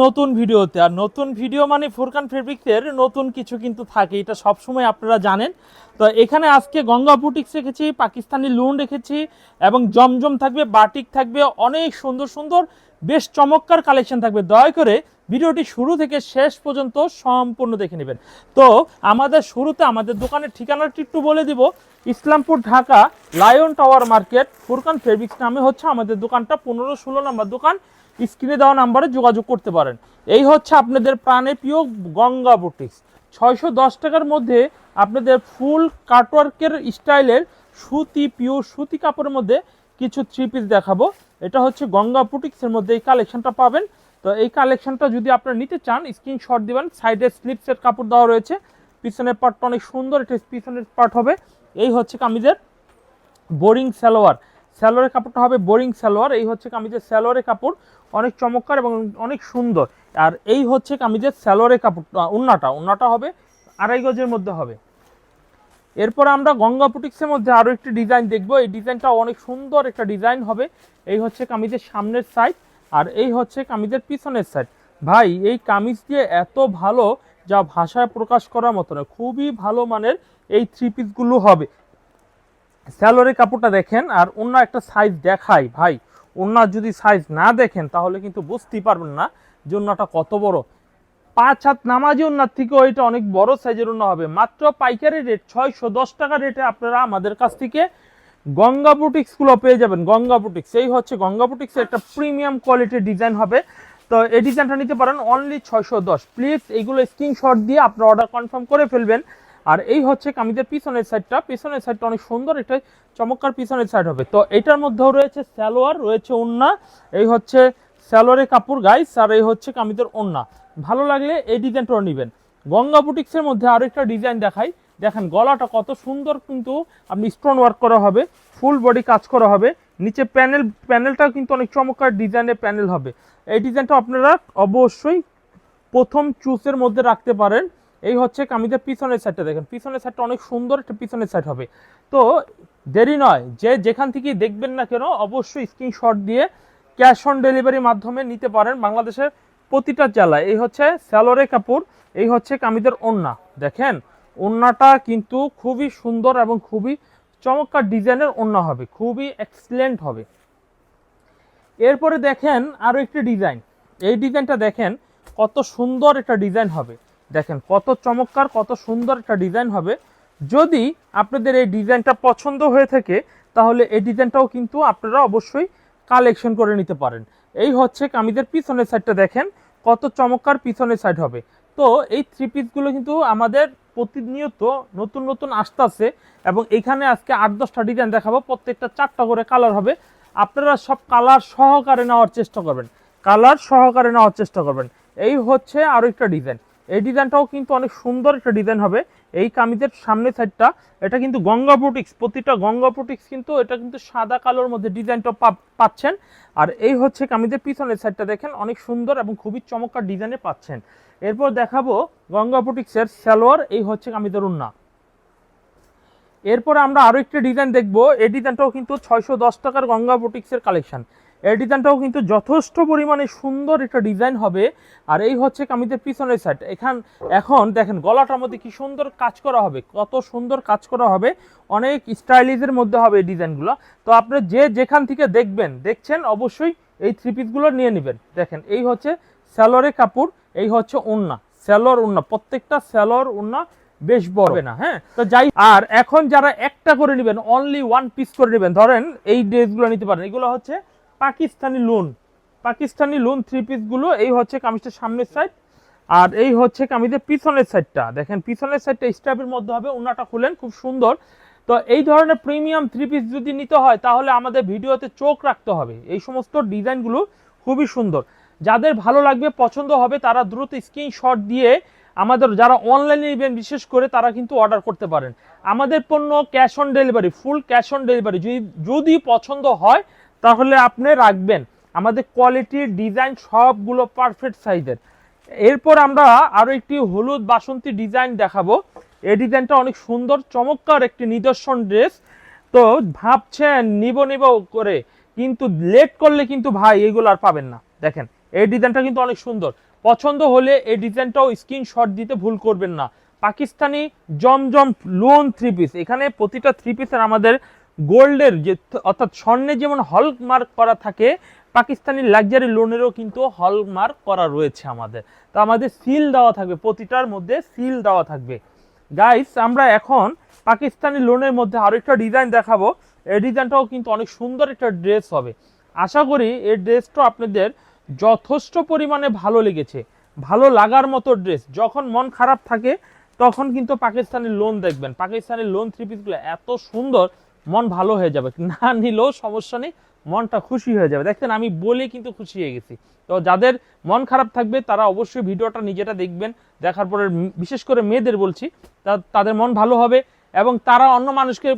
নতুন ভিডিওতে। আর নতুন ভিডিও মানে ফুরকান ফেব্রিক্সের নতুন কিছু কিন্তু থাকে, এটা সবসময় আপনারা জানেন। তো এখানে আজকে গঙ্গা বুটিক্স রেখেছি, পাকিস্তানি লুন রেখেছি, এবং জমজম থাকবে, বাটিক থাকবে, অনেক সুন্দর সুন্দর, বেশ চমৎকার কালেকশন থাকবে। দয়া করে ভিডিওটি শুরু থেকে শেষ পর্যন্ত সম্পূর্ণ দেখে নেবেন। তো আমাদের শুরুতে আমাদের দোকানের ঠিকানাটি একটু বলে দিব। Islampur, Dhaka, lion tower market, Furqan fabrics নামে হচ্ছে আমাদের দোকানটা, পনেরো ষোলো নম্বর দোকান। স্ক্রিনে দেওয়া নাম্বারে যোগাযোগ করতে পারেন। এই হচ্ছে আপনাদের প্রাণে প্রিয় গঙ্গা বুটিক্স। ছয়শো দশ টাকার মধ্যে আপনাদের ফুল কাটওয়ার্কের স্টাইলের সুতি, পিওর সুতি কাপড়ের মধ্যে কিছু থ্রি পিস দেখাবো। এটা হচ্ছে গঙ্গা বুটিক্সের মধ্যে এই কালেকশনটা পাবেন। তো এই কালেকশনটা যদি আপনারা নিতে চান স্ক্রিনশট দিবেন সাইডে স্লিপসের কাপড় দেওয়া রয়েছে। পিছনের পার্টটা অনেক সুন্দর, এটা পিছনের পার্ট হবে। এই হচ্ছে কামিজের বোরিং সালোয়ার। সালোয়ারের কাপড়টা হবে বোরিং সালোয়ার। এই হচ্ছে কামিজের সালোয়ারের কাপড়। অনেক চমৎকার এবং অনেক সুন্দর। আর এই হচ্ছে কামিজের সালোয়ারের কাপড়টা উন্নাটা। উন্নাটা হবে আড়াই গজের মধ্যে হবে। এরপর আমরা গঙ্গা পুটিক্সের মধ্যে আরও একটি ডিজাইন দেখব। এই ডিজাইনটা অনেক সুন্দর একটা ডিজাইন হবে। এই হচ্ছে কামিজের সামনের সাইড আর এই হচ্ছে কামিজের পিছনের সাইড। ভাই, এই কামিজ দিয়ে এত ভালো যা ভাষায় প্রকাশ করার মতো না। খুবই ভালো মানের এই থ্রি পিসগুলো হবে। স্যালোয়ারের কাপড়টা দেখেন আর অন্য একটা সাইজ দেখাই ভাই। অন্য যদি সাইজ না দেখেন তাহলে কিন্তু বুঝতেই পারবেন না যে ওনাটা কত বড়। পাঁচ হাত নামাজি ওনার থেকেও এটা অনেক বড় সাইজের ওনা হবে। মাত্র পাইকারি রেট ছয়শো দশ টাকা রেটে আপনারা আমাদের কাছ থেকে গঙ্গা বুটিক্সগুলো পেয়ে যাবেন। গঙ্গা বুটিক্স এই হচ্ছে গঙ্গা বুটিক্স একটা প্রিমিয়াম কোয়ালিটির ডিজাইন হবে। তো এই ডিজাইনটা নিতে পারেন অনলি ছয়শো দশ। প্লিজ এইগুলো স্ক্রিনশট দিয়ে আপনারা অর্ডার কনফার্ম করে ফেলবেন। আর এই হচ্ছে কামিজের পিছনের সাইডটা পিছনের সাইডটা অনেক সুন্দর, একটা চমৎকার পিছনের সাইড হবে। তো এটার মধ্যেও রয়েছে সালোয়ার, রয়েছে ওন্না এই হচ্ছে সালোয়ারের কাপড় গাইস আর এই হচ্ছে কামিজের ওন্না ভালো লাগলে এই ডিজাইনটাও নেবেন। গঙ্গা বুটিক্সের মধ্যে আরও একটা ডিজাইন দেখাই। দেখেন, গলাটা কত সুন্দর কিন্তু আপনি স্টোন ওয়ার্ক করা হবে ফুল বডি কাজ করা হবে। নিচে প্যানেল প্যানেলটাও কিন্তু অনেক চমৎকার ডিজাইনের প্যানেল হবে। এই ডিজাইনটা আপনারা অবশ্যই প্রথম চুসের মধ্যে রাখতে পারেন। এই হচ্ছে কামিজের পিছনের সাইডটা দেখেন। পিছনের সাইডটা অনেক সুন্দর একটা পিছনের সাইড হবে। তো দেরি নয়, যে যেখান থেকেই দেখবেন না কেন, অবশ্যই স্ক্রিনশট দিয়ে ক্যাশ অন ডেলিভারির মাধ্যমে নিতে পারেন বাংলাদেশের প্রতিটা জেলায়। এই হচ্ছে স্যালোরে কাপড়, এই হচ্ছে কামিজের ওন্না দেখেন ওন্নাটা কিন্তু খুবই সুন্দর এবং খুবই চমৎকার ডিজাইনের ওন্না হবে, খুবই এক্সিলেন্ট হবে। এরপরে দেখেন আরও একটি ডিজাইন। এই ডিজাইনটা দেখেন কত সুন্দর একটা ডিজাইন হবে। দেখেন কত চমৎকার, কত সুন্দর একটা ডিজাইন হবে। যদি আপনাদের এই ডিজাইনটা পছন্দ হয়ে থাকে, তাহলে এই ডিজাইনটাও কিন্তু আপনারা অবশ্যই কালেকশন করে নিতে পারেন। এই হচ্ছে কামিজের পিছনের সাইডটা দেখেন, কত চমৎকার পিছনের সাইড হবে। তো এই থ্রি পিসগুলো কিন্তু আমাদের প্রতিনিয়ত নতুন নতুন আসতেছে এবং এখানে আজকে আট, দশটা ডিজাইন দেখাবো, প্রত্যেকটা চারটা করে কালার হবে। আপনারা সব কালার সহকারে নেওয়ার চেষ্টা করবেন। কালার সহকারে নেওয়ার চেষ্টা করবেন। এই হচ্ছে আরও একটা ডিজাইন এই ডিজাইনটাও কিন্তু অনেক সুন্দর একটা ডিজাইন হবে। এই কামিজের সামনের সাইডটা এটা কিন্তু গঙ্গা বুটিক্স প্রতিটা গঙ্গা বুটিক্স কিন্তু এটা কিন্তু সাদা কালোর মধ্যে ডিজাইনটা পাচ্ছেন। আর এই হচ্ছে কামিজের পিছনের সাইডটা দেখেন, অনেক সুন্দর এবং খুবই চমৎকার ডিজাইনে পাচ্ছেন। এরপর দেখাবো গঙ্গা বুটিক্সের সালোয়ার, এই হচ্ছে কামিজের উন্না। এরপর আমরা আরও একটি ডিজাইন দেখব, এই ডিজাইনটাও কিন্তু ছয়শো দশ টাকার গঙ্গা বুটিক্সের কালেকশন এই ডিজাইনটাও কিন্তু যথেষ্ট পরিমাণে সুন্দর একটা ডিজাইন হবে। আর এই হচ্ছে কামিজের পিছনের সাইড এখান এখন দেখেন গলাটার মধ্যে কি সুন্দর কাজ করা হবে কত সুন্দর কাজ করা হবে। অনেক স্টাইলিজের মধ্যে হবে এই ডিজাইনগুলো। তো আপনি যে যেখান থেকে দেখবেন দেখছেন অবশ্যই এই থ্রি পিসগুলো নিয়ে নেবেন। দেখেন এই হচ্ছে স্যালোরে কাপড় এই হচ্ছে ওন্না স্যালোর ওন্না প্রত্যেকটা স্যালোর ওন্না বেশ বড়। না হ্যাঁ? তো যাই আর এখন যারা একটা করে নেবেন অনলি ওয়ান পিস করে নেবেন ধরেন এই ড্রেসগুলো নিতে পারেন এগুলো হচ্ছে Pakistani lawn Pakistani lawn three পিসগুলো এই হচ্ছে কামিজটার সামনের সাইড আর এই হচ্ছে কামিজের পিছনের সাইডটা দেখেন, পিছনের সাইডটা স্ট্যাপের মধ্যে হবে ওনাটা খুলেন, খুব সুন্দর। তো এই ধরনের প্রিমিয়াম থ্রি পিস যদি নিতে হয়, তাহলে আমাদের ভিডিওতে চোখ রাখতে হবে। এই সমস্ত ডিজাইনগুলো খুবই সুন্দর। যাদের ভালো লাগবে, পছন্দ হবে, তারা দ্রুত স্ক্রিনশট দিয়ে আমাদের, যারা অনলাইনে নেবেন বিশেষ করে, তারা কিন্তু অর্ডার করতে পারেন। আমাদের পণ্য cash on delivery full cash on delivery যদি যদি পছন্দ হয় তাহলে আপনি রাখবেন। আমাদের কোয়ালিটি ডিজাইন সবগুলো পারফেক্ট সাইজের এরপর আমরা আরও একটি হলুদ বাসন্তী ডিজাইন দেখাবো। এই ডিজাইনটা অনেক সুন্দর, চমৎকার একটি নিদর্শন ড্রেস তো ভাবছেন, নিব নিব করে, কিন্তু লেট করলে কিন্তু ভাই এগুলো আর পাবেন না। দেখেন, এই ডিজাইনটা কিন্তু অনেক সুন্দর। পছন্দ হলে এই ডিজাইনটাও স্ক্রিনশট দিতে ভুল করবেন না। পাকিস্তানি জমজম লোন থ্রি পিস এখানে প্রতিটা থ্রি পিসের আমাদের গোল্ডের যে অর্থাৎ স্বর্ণে যেমন হলমার্ক করা থাকে, পাকিস্তানি লাক্সারি লোনেরও কিন্তু হলমার্ক করা রয়েছে আমাদের। তো আমাদের সিল দেওয়া থাকবে, প্রতিটার মধ্যে সিল দেওয়া থাকবে। গাইস আমরা এখন পাকিস্তানি লোনের মধ্যে আরও একটা ডিজাইন দেখাবো। এই ডিজাইনটাও কিন্তু অনেক সুন্দর একটা ড্রেস হবে। আশা করি এই ড্রেসটা আপনাদের যথেষ্ট পরিমাণে ভালো লেগেছে। ভালো লাগার মতো ড্রেস যখন মন খারাপ থাকে, তখন কিন্তু পাকিস্তানি লোন দেখবেন। পাকিস্তানি লোন থ্রি পিসগুলো এত সুন্দর। মন ভালো হয়ে যাবে। না নিলেও সমস্যা নেই, মনটা খুশি হয়ে যাবে। দেখছেন আমি বলে কিন্তু খুশি হয়ে গেছি। তো যাদের মন খারাপ থাকবে, তারা অবশ্যই ভিডিওটা নিজেটা দেখবেন, দেখার পরে বিশেষ করে মেয়েদের বলছি তাদের মন ভালো হবে এবং তারা অন্য মানুষকে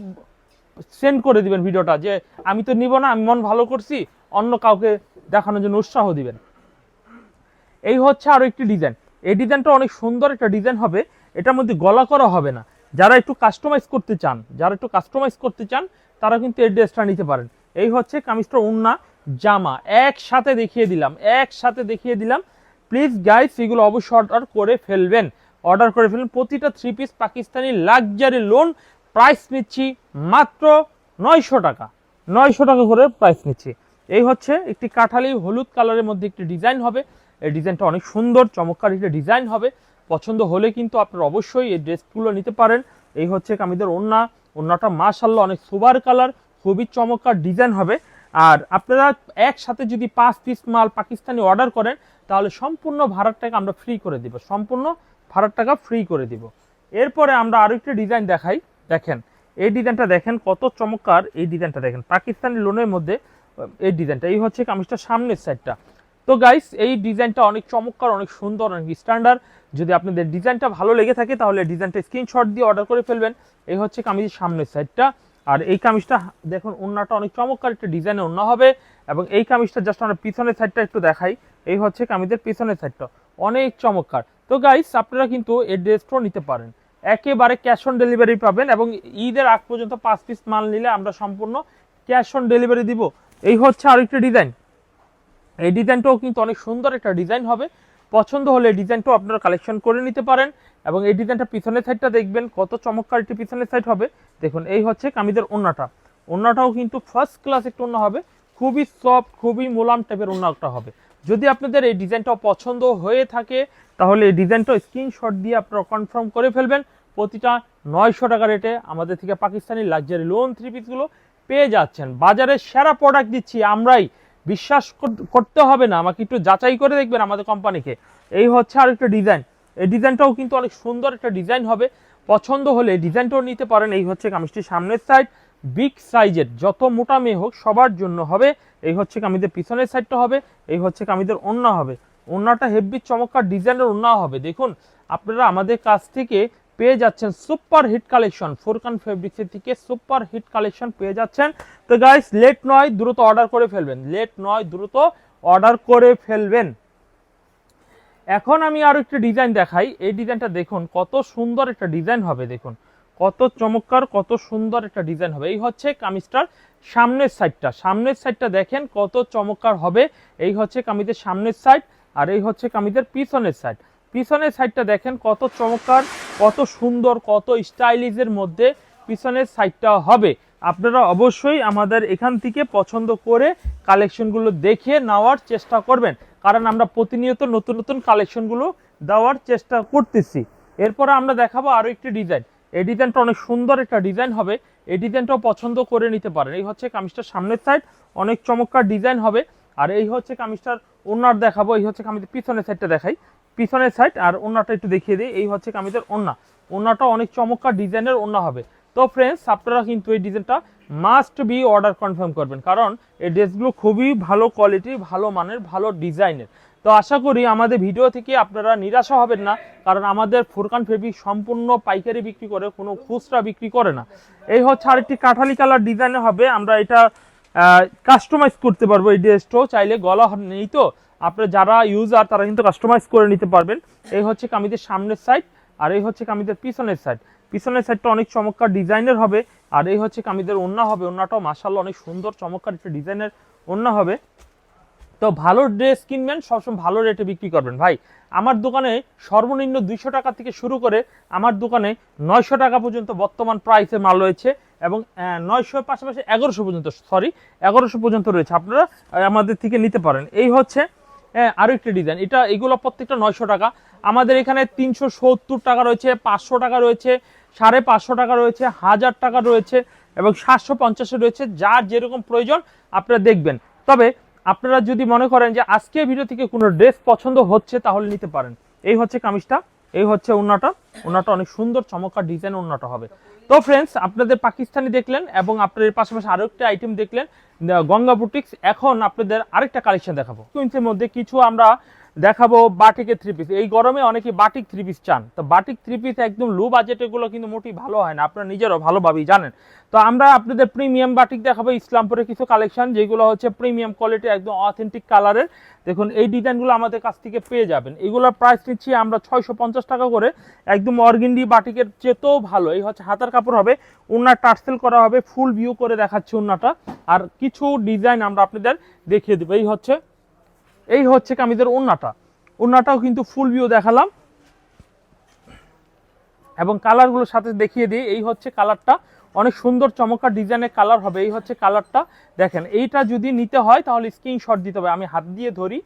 সেন্ড করে দিবেন ভিডিওটা যে, আমি তো নিব না, আমি মন ভালো করছি, অন্য কাউকে দেখানোর জন্য উৎসাহ দিবেন। এই হচ্ছে আরও একটি ডিজাইন। এই ডিজাইনটা অনেক সুন্দর একটা ডিজাইন হবে, এটার মধ্যে গলা করা হবে না। যারা একটু কাস্টমাইজ করতে চান, যারা একটু কাস্টমাইজ করতে চান, তারা কিন্তু এই ড্রেসটা নিতে পারেন। এই হচ্ছে কামিজটা উন্না জামা। একসাথে দেখিয়ে দিলাম, একসাথে দেখিয়ে দিলাম। প্লিজ গাইস এগুলো অবশ্যই অর্ডার করে ফেলবেন। অর্ডার করে ফেলবেন, প্রতিটা three piece Pakistani luxury lawn price নিচ্ছি মাত্র নয়শো টাকা। নয়শো টাকা করে প্রাইস নিচ্ছি। এই হচ্ছে একটি কাঠালি হলুদ কালারের মধ্যে একটি ডিজাইন হবে। এই ডিজাইনটা অনেক সুন্দর, চমৎকার একটি ডিজাইন হবে। পছন্দ হলে কিন্তু আপনারা অবশ্যই এই ড্রেসগুলো নিতে পারেন। এই হচ্ছে কামিদের ওন্না ওন্নাটা মাশাল্লাহ অনেক সুবার কালার, খুবই চমৎকার ডিজাইন হবে। আর আপনারা একসাথে যদি পাঁচ পিস মাল পাকিস্তানি অর্ডার করেন, তাহলে সম্পূর্ণ ভাড়ার টাকা আমরা ফ্রি করে দিব। সম্পূর্ণ ভাড়ার টাকা ফ্রি করে দিব। এরপরে আমরা আরও একটি ডিজাইন দেখাই। দেখেন, এই ডিজাইনটা দেখেন কত চমৎকার। এই ডিজাইনটা দেখেন, পাকিস্তানি লোনের মধ্যে, এই ডিজাইনটা। এই হচ্ছে কামিজটার সামনের সাইডটা তো গাইস এই ডিজাইনটা অনেক চমৎকার, অনেক সুন্দর, অনেক স্ট্যান্ডার্ড যদি আপনাদের ডিজাইনটা ভালো লেগে থাকে, তাহলে ডিজাইনটা স্ক্রিনশট দিয়ে অর্ডার করে ফেলবেন। এই হচ্ছে কামিজের সামনের সাইডটা আর এই কামিজটা, দেখুন, ওন্নাটা অনেক চমৎকার, একটা ডিজাইনে ওন্না হবে। এবং এই কামিজটা জাস্ট আমরা পিছনের সাইডটা একটু দেখাই। এই হচ্ছে কামিজের পিছনের সাইডটা অনেক চমৎকার। তো গাইস আপনারা কিন্তু এই ড্রেসটাও নিতে পারেন। একেবারে ক্যাশ অন ডেলিভারি পাবেন এবং ঈদের আগ পর্যন্ত পাঁচ পিস মাল নিলে আমরা সম্পূর্ণ ক্যাশ অন ডেলিভারি দিব। এই হচ্ছে আরেকটা ডিজাইন এই ডিজাইনটাও কিন্তু অনেক সুন্দর একটা ডিজাইন হবে। পছন্দ হলে ডিজাইনটাও আপনারা কালেকশন করে নিতে পারেন এবং এই ডিজাইনটা পিছনের সাইডটা দেখবেন, কত চমৎকার একটি পিছনের সাইড হবে। দেখুন, এই হচ্ছে কামিদের ওন্নাটা। ওন্নাটাও কিন্তু ফার্স্ট ক্লাস একটা ওন্না হবে। খুবই সফট খুবই মোলাম টাইপের ওন্নাটা হবে। যদি আপনাদের এই ডিজাইনটাও পছন্দ হয়ে থাকে, তাহলে এই ডিজাইনটা স্ক্রিনশট দিয়ে আপনারা কনফার্ম করে ফেলবেন। প্রতিটা নয়শো টাকা রেটে আমাদের থেকে পাকিস্তানি লাক্সারি লোন থ্রি পিসগুলো পেয়ে যাচ্ছেন। বাজারে সেরা প্রোডাক্ট দিচ্ছি আমরাই। বিশ্বাস কর- করতে হবে না, আমাকে একটু যাচাই করে দেখবেন আমাদের কোম্পানিকে। এই হচ্ছে আর একটা ডিজাইন এই ডিজাইনটাও কিন্তু অনেক সুন্দর একটা ডিজাইন হবে। পছন্দ হলে ডিজাইনটাও নিতে পারেন। এই হচ্ছে কামিজটির সামনের সাইড বিগ সাইজের যত মোটা মেয়ে হোক, সবার জন্য হবে। এই হচ্ছে কামিজের পিছনের সাইডটা হবে। এই হচ্ছে কামিজের ওন্না হবে। ওন্নাটা হেভি চমৎকার ডিজাইনের ওন্না হবে। দেখুন, আপনারা আমাদের কাছ থেকে পেয়ে যাচ্ছেন সুপার হিট কালেকশন। ফোরকান ফেব্রিক্সের থেকে সুপার হিট কালেকশন পেয়ে যাচ্ছেন। তো গাইস লেট নয়, দ্রুত অর্ডার করে ফেলবেন। লেট নয়, দ্রুত অর্ডার করে ফেলবেন। এখন আমি আরও একটা ডিজাইন দেখাই। এই ডিজাইনটা দেখুন, কত সুন্দর একটা ডিজাইন হবে, দেখুন। কত চমৎকার, কত সুন্দর একটা ডিজাইন হবে। এই হচ্ছে কামিজটার সামনের সাইডটা সামনের সাইডটা দেখেন কত চমৎকার হবে। এই হচ্ছে কামিজের সামনের সাইড আর এই হচ্ছে কামিজের পিছনের সাইড পিছনের সাইডটা দেখেন কত চমৎকার, কত সুন্দর, কত স্টাইলিশের মধ্যে পিছনের সাইডটা হবে। আপনারা অবশ্যই আমাদের এখান থেকে পছন্দ করে কালেকশনগুলো দেখে নেওয়ার চেষ্টা করবেন। কারণ আমরা প্রতিনিয়ত নতুন নতুন কালেকশনগুলো দেওয়ার চেষ্টা করতেছি। এরপরে আমরা দেখাবো আরও একটি ডিজাইন এই ডিজাইনটা অনেক সুন্দর একটা ডিজাইন হবে। এই ডিজাইনটাও পছন্দ করে নিতে পারেন। এই হচ্ছে কামিজটার সামনের সাইড অনেক চমৎকার ডিজাইন হবে। আর এই হচ্ছে কামিজটার ওনার দেখাবো। এই হচ্ছে কামিজের পিছনের সাইডটা দেখাই। পিছনের সাইড আর ওনাটা একটু দেখিয়ে দিই। এই হচ্ছে কামিজের ওন্না। ওন্নাটা অনেক চমৎকার ডিজাইনের ওন্না হবে। তো ফ্রেন্ডস আপনারা কিন্তু এই ডিজাইনটা মাস্ট বি অর্ডার কনফার্ম করবেন। কারণ এই ড্রেসগুলো খুবই ভালো কোয়ালিটি ভালো মানের, ভালো ডিজাইনের। তো আশা করি আমাদের ভিডিও থেকে আপনারা নিরাশা হবেন না, কারণ আমাদের ফুরকান ফেব্রিক সম্পূর্ণ পাইকারি বিক্রি করে, কোনো খুচরা বিক্রি করে না। এই হচ্ছে আরেকটি কাঠালি কালার ডিজাইনে হবে। আমরা এটা কাস্টমাইজ করতে পারব এই ড্রেসটাও চাইলে গলা নেই তো। আপনারা যারা ইউজার তারা কিন্তু কাস্টমাইজ করে নিতে পারবেন। এই হচ্ছে কামিজের সামনের সাইড আর এই হচ্ছে কামিজের পিছনের সাইড পিছনের সাইডটা অনেক চমৎকার ডিজাইনের হবে, আর এই হচ্ছে কামিজের ওন্না হবে। ওন্নাটাও মাসাল্লাহ অনেক সুন্দর, চমৎকার একটা ডিজাইনের ওন্না হবে। তো ভালো ড্রেস কিনবেন, সবসময় ভালো রেটে বিক্রি করবেন। ভাই, আমার দোকানে সর্বনিম্ন দুইশো টাকা থেকে শুরু করে আমার দোকানে নয়শো টাকা পর্যন্ত বর্তমান প্রাইসে মাল রয়েছে এবং নয়শো পাশাপাশি এগারোশো পর্যন্ত সরি এগারোশো পর্যন্ত রয়েছে। আপনারা আমাদের থেকে নিতে পারেন। এই হচ্ছে হ্যাঁ একটি ডিজাইন এটা এগুলো প্রত্যেকটা নয়শো টাকা। আমাদের এখানে তিনশো সত্তর টাকা রয়েছে, পাঁচশো টাকা রয়েছে, সাড়ে পাঁচশো টাকা রয়েছে, হাজার টাকা রয়েছে এবং সাতশো পঞ্চাশে রয়েছে, যার যেরকম প্রয়োজন আপনারা দেখবেন। তবে আপনারা যদি মনে করেন যে আজকে ভিডিও থেকে কোনো ড্রেস পছন্দ হচ্ছে, তাহলে নিতে পারেন। এই হচ্ছে কামিজটা, এই হচ্ছে ওন্নাটা ওন্নাটা অনেক সুন্দর, চমৎকার ডিজাইন ওন্নাটা হবে। তো ফ্রেন্ডস আপনাদের পাকিস্তানি দেখলেন এবং আপনাদের পাশাপাশি আরও একটা আইটেম দেখলেন গঙ্গা বুটিক্স এখন আপনাদের আরেকটা কালেকশন দেখাবো। কুইন্সের মধ্যে কিছু আমরা দেখাবো বাটিকের থ্রি পিস এই গরমে অনেকে বাটিক থ্রি পিস চান। তো বাটিক থ্রি পিস একদম লো বাজেট এগুলো কিন্তু মোটেই ভালো হয় না। আপনারা নিজেরও ভালোভাবেই জানেন। তো আমরা আপনাদের প্রিমিয়াম বাটিক দেখাবো। ইসলামপুরের কিছু কালেকশন যেগুলো হচ্ছে প্রিমিয়াম কোয়ালিটি একদম অথেন্টিক কালারের দেখুন, এই ডিজাইনগুলো আমাদের কাছ থেকে পেয়ে যাবেন। এগুলোর প্রাইস নিচ্ছি আমরা ছয়শো পঞ্চাশ টাকা করে। একদম অর্গিন্ডি বাটিকের চেতেও ভালো। এই হচ্ছে হাতার কাপড় হবে। উন্নার টার্সেল করা হবে। ফুল ভিউ করে দেখাচ্ছে উন্নাটা। আর কিছু ডিজাইন আমরা আপনাদের দেখিয়ে দেবো। এই হচ্ছে এই হচ্ছে কামিজের উন্নাটা উন্নাটাও কিন্তু ফুল ভিউ দেখালাম। এবং কালারগুলোর সাথে দেখিয়ে দিই, এই হচ্ছে কালারটা অনেক সুন্দর চমৎকার ডিজাইনের কালার হবে, এই হচ্ছে কালারটা দেখেন, এইটা যদি নিতে হয়, তাহলে স্ক্রিনশট দিতে হবে। আমি হাত দিয়ে ধরি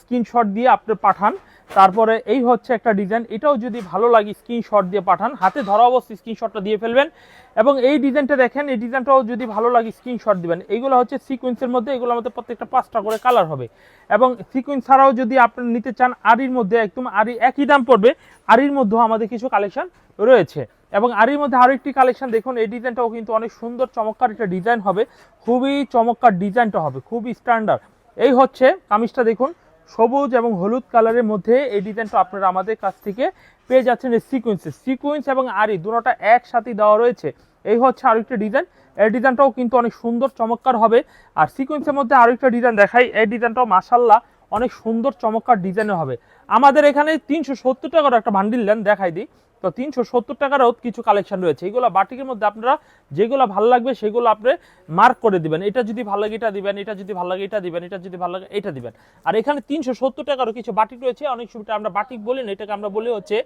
স্ক্রিনশট দিয়ে আপনি পাঠান। তারপরে এই হচ্ছে একটা ডিজাইন। এটাও যদি ভালো লাগে স্ক্রিনশট দিয়ে পাঠান। হাতে ধরা অবস্থায় স্ক্রিনশটটা দিয়ে ফেলবেন। এবং এই ডিজাইনটা দেখেন, এই ডিজাইনটাও যদি ভালো লাগে স্ক্রিনশট দিবেন। এইগুলো হচ্ছে সিকোয়েন্সের মধ্যে এগুলোর মধ্যে প্রত্যেকটা পাঁচটা করে কালার হবে। এবং সিকোয়েন্স ছাড়াও যদি আপনি নিতে চান, আরির মধ্যে একদম আরি একই দাম পড়বে। আরির মধ্যেও আমাদের কিছু কালেকশন রয়েছে। এবং আরির মধ্যে আরও একটি কালেকশন দেখুন, এই ডিজাইনটাও কিন্তু অনেক সুন্দর, চমৎকার একটা ডিজাইন হবে। খুবই চমৎকার ডিজাইনটা হবে, খুবই স্ট্যান্ডার্ড এই হচ্ছে কামিজটা, দেখুন সবুজ এবং হলুদ কালারের মধ্যে এই ডিজাইনটা আপনারা আমাদের কাছ থেকে পেয়ে যাচ্ছেন এই সিকুয়েন্সে সিকুয়েন্স এবং আরি দুটোটা একসাথে দেওয়া রয়েছে। এই হচ্ছে আরেকটা ডিজাইন। এই ডিজাইনটাও কিন্তু অনেক সুন্দর, চমৎকার হবে। আর সিকুয়েন্সের মধ্যে আরেকটা ডিজাইন দেখাই। এই ডিজাইনটাও মাসাল্লাহ অনেক সুন্দর, চমৎকার ডিজাইনে হবে। আমাদের এখানে তিনশো সত্তর টাকার একটা বান্ডিল দেন দেখাই দিই। তো তিনশো সত্তর টাকারও কিছু কালেকশন রয়েছে। এইগুলো বাটিকের মধ্যে আপনারা যেগুলো ভালো লাগবে সেগুলো আপনি মার্ক করে দিবেন। এটা যদি ভালো লাগে, এটা দিবেন, এটা যদি ভালো লাগে, এটা দিবেন, এটা যদি ভালো লাগে, এটা দিবেন। আর এখানে তিনশো সত্তর টাকারও কিছু বাটিক রয়েছে। অনেক সময় আমরা বাটিক বলি না, এটাকে আমরা বলি হচ্ছে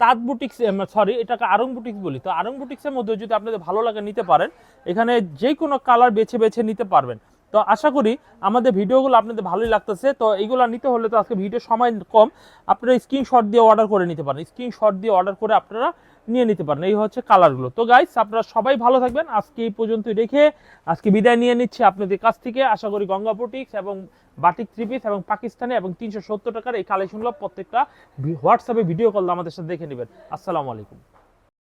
তাঁত বুটিক্স সরি এটাকে আরং বুটিক্স বলি। তো আরং বুটিক্সের মধ্যে যদি আপনাদের ভালো লাগে নিতে পারেন, এখানে যে কোনো কালার বেছে বেছে নিতে পারবেন। তো আশা করি আমাদের ভিডিওগুলো আপনাদের ভালোই লাগতেছে। তো এইগুলো নিতে হলে তো আজকে ভিডিও সময় কম। আপনারা স্ক্রিনশট দিয়ে অর্ডার করে নিতে পারেন। স্ক্রিনশট দিয়ে অর্ডার করে আপনারা নিয়ে নিতে পারেন। এই হচ্ছে কালারগুলো তো গাইস আপনারা সবাই ভালো থাকবেন। আজকে এই পর্যন্ত রেখে আজকে বিদায় নিয়ে নিচ্ছি আপনাদের কাছ থেকে। আশা করি গঙ্গা বুটিক্স এবং বাটিক থ্রি পিস এবং পাকিস্তানি এবং তিনশো সত্তর টাকার এই কালেকশনগুলো প্রত্যেকটা হোয়াটসঅ্যাপে ভিডিও কল আমাদের সাথে দেখে নেবেন। আসসালামু আলাইকুম।